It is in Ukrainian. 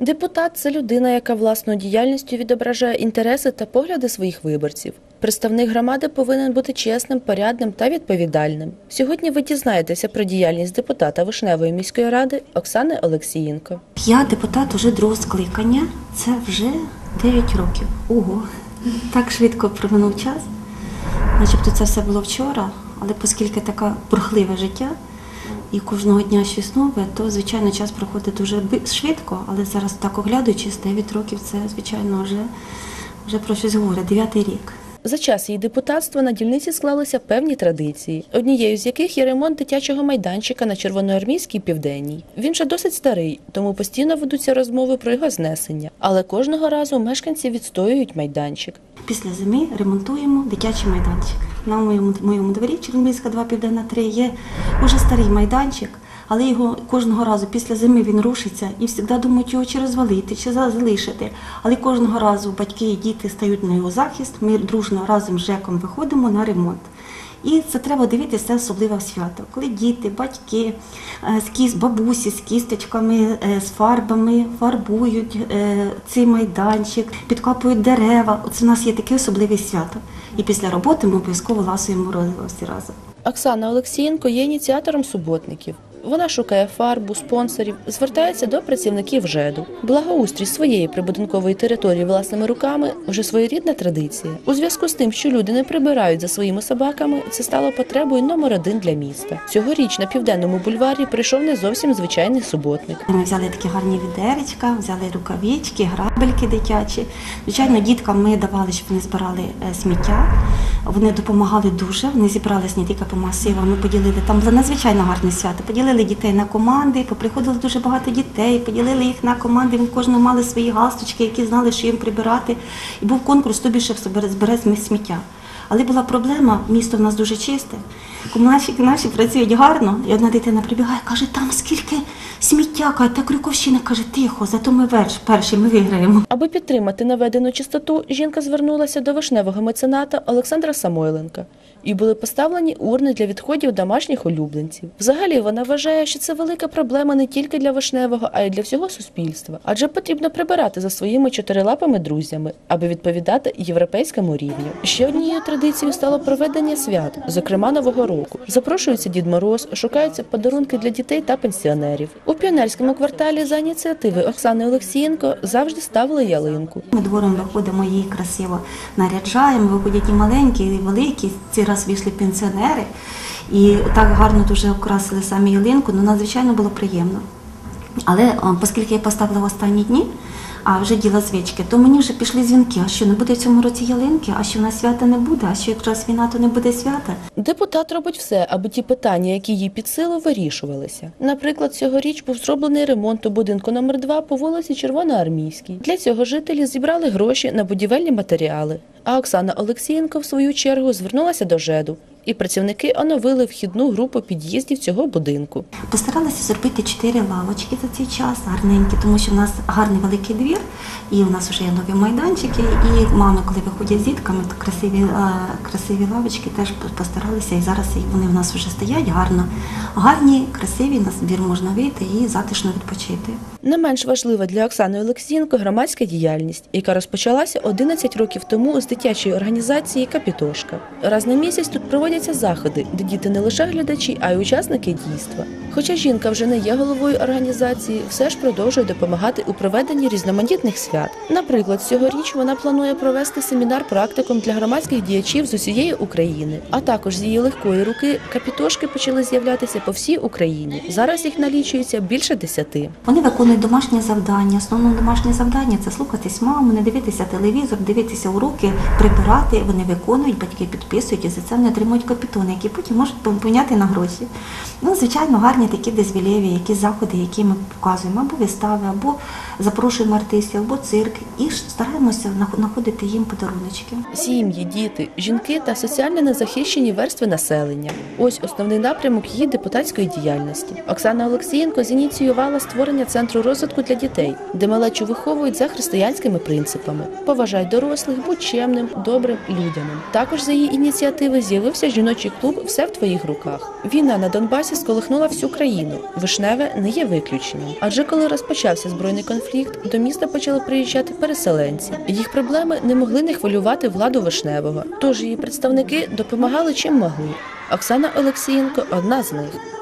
Депутат це людина, яка власною діяльністю відображає інтереси та погляди своїх виборців. Представник громади повинен бути чесним, порядним та відповідальним. Сьогодні ви дізнаєтеся про діяльність депутата Вишневої міської ради Оксани Олексієнко. Я депутат уже другого скликання. Це вже 9 років. Ого, так швидко проминув час. Начебто це все було вчора, але оскільки таке бурхливе життя і кожного дня щось нове, то звичайно час проходить дуже швидко, але зараз так оглядуючись, 9 років це звичайно вже, вже про щось говорить, дев'ятий рік. За час її депутатства на дільниці склалися певні традиції, однією з яких є ремонт дитячого майданчика на Червоноармійській південній. Він вже досить старий, тому постійно ведуться розмови про його знесення. Але кожного разу мешканці відстоюють майданчик. Після зими ремонтуємо дитячий майданчик. На моєму, моєму дворі Чернобильська 2 Південна 3 є уже старий майданчик, але його кожного разу після зими він рушиться і завжди думають його чи розвалити, чи залишити. Але кожного разу батьки і діти стають на його захист. Ми дружно разом з ЖЕКом виходимо на ремонт. І це треба дивитися це особливе свято, коли діти, батьки, е, бабусі з кісточками, е, з фарбами фарбують е, цей майданчик, підкопують дерева. Оце у нас є таке особливе свято. І після роботи ми обов'язково ласуємо морозиво разом. Оксана Олексієнко є ініціатором суботників. Вона шукає фарбу, спонсорів, звертається до працівників ЖЕДу. Благоустрій своєї прибудинкової території власними руками вже своєрідна традиція. У зв'язку з тим, що люди не прибирають за своїми собаками, це стало потребою номер один для міста. Цьогоріч на південному бульварі прийшов не зовсім звичайний суботник. Ми взяли такі гарні відеречка, взяли рукавички, грабельки дитячі. Звичайно, діткам ми давали, щоб вони збирали е, сміття. Вони допомагали дуже. Вони зібрались не тільки по масивам. Ми поділили там було надзвичайно гарне свято. Поділили дітей на команди, поприходило дуже багато дітей, поділили їх на команди. Вони кожного мали свої галстучки, які знали, що їм прибирати. І був конкурс, хто більше збере сміття. Але була проблема, місто в нас дуже чисте. Комунальщики наші працюють гарно, і одна дитина прибігає, каже, там скільки сміття, каже, та Крюковщина каже, тихо, зато ми верш, перші, ми виграємо. Аби підтримати наведену чистоту, жінка звернулася до вишневого мецената Олександра Самойленка. І були поставлені урни для відходів домашніх улюбленців. Взагалі вона вважає, що це велика проблема не тільки для вишневого, а й для всього суспільства. Адже потрібно прибирати за своїми чотирилапими друзями, аби відповідати європейському рівню. Ще однією традицією стало проведення свят, зокрема нового року. Запрошується Дід Мороз, шукаються подарунки для дітей та пенсіонерів. У піонерському кварталі за ініціативи Оксани Олексієнко завжди ставили ялинку. Ми двором виходимо, її красиво наряджаємо, виходять і маленькі, і великі. Ці раз вийшли пенсіонери і так гарно дуже окрасили самі ялинку, ну надзвичайно було приємно. Але е, оскільки я поставила в останні дні, а вже діла звички, то мені вже пішли дзвінки, а що не буде в цьому році ялинки, а що в нас свята не буде, а що якраз війна, то не буде свята. Депутат робить все, аби ті питання, які їй під силу, вирішувалися. Наприклад, цьогоріч був зроблений ремонт у будинку номер 2 по вулиці Червоноармійській. Для цього жителі зібрали гроші на будівельні матеріали. А Оксана Олексієнко, в свою чергу, звернулася до ЖЕДу. І працівники оновили вхідну групу під'їздів цього будинку. Постаралася зробити чотири лавочки за цей час, гарненькі, тому що в нас гарний великий двір, і у нас вже є нові майданчики. І мами, коли виходять з дітками, то красиві, е, красиві лавочки теж постаралися, і зараз вони в нас вже стоять гарно. Гарні, красиві, на двір можна вийти і затишно відпочити. Не менш важлива для Оксани Олексієнко громадська діяльність, яка розпочалася 11 років тому з дитячої організації Капітошка. Раз на місяць тут проводяться заходи, де діти не лише глядачі, а й учасники дійства. Хоча жінка вже не є головою організації, все ж продовжує допомагати у проведенні різноманітних свят. Наприклад, цьогоріч вона планує провести семінар практикум для громадських діячів з усієї України. А також з її легкої руки капітошки почали з'являтися по всій Україні. Зараз їх налічується більше десяти. Вони виконують домашнє завдання. Основне домашнє завдання це слухатись маму, не дивитися телевізор, дивитися уроки, прибирати. Вони виконують, батьки підписують і за це вони отримують капітони, які потім можуть поміняти на гроші. Ну, звичайно, гарні такі дезвілєві, які заходи, які ми показуємо, або вистави, або запрошуємо артистів, або цирк, і стараємося знаходити їм подаруночки. Сім'ї, діти, жінки та соціально незахищені верстви населення. Ось основний напрямок її депутатської діяльності. Оксана Олексієнко зініціювала створення центру розвитку для дітей, де малечу виховують за християнськими принципами. Поважай дорослих, будь чемним, добрим, людяним. Також за її ініціативи з'явився жіночий клуб Все в твоїх руках. Війна на Донбасі сколихнула всю країну. Вишневе не є виключенням. Адже коли розпочався збройний конфлікт, до міста почали приїжджати переселенці. Їх проблеми не могли не хвилювати владу Вишневого. Тож її представники допомагали чим могли. Оксана Олексієнко одна з них.